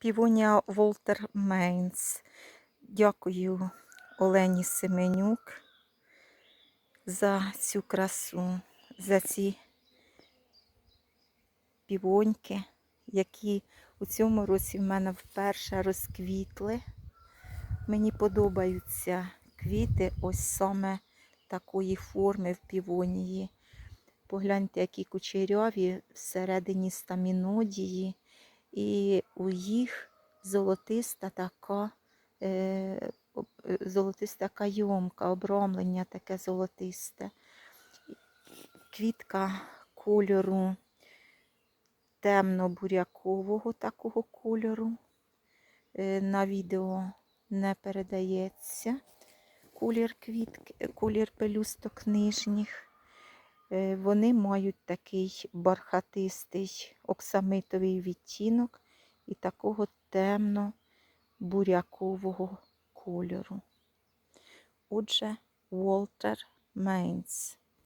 Півонія Волтер Мейнс. Дякую Олені Семенюк за цю красу, за ці півоньки, які у цьому році в мене вперше розквітли. Мені подобаються квіти ось саме такої форми в півонії. Погляньте, які кучеряві всередині стамінодії, і у їх золотиста така, е, е, золотиста кайомка, обрамлення таке золотисте. Квітка кольору темно-бурякового такого кольору. Е, На відео не передається колір квітки, колір пелюсток нижніх. Е, Вони мають такий бархатистий оксамитовий відтінок і такого темно-бурякового кольору. Отже, Волтер Мейнс.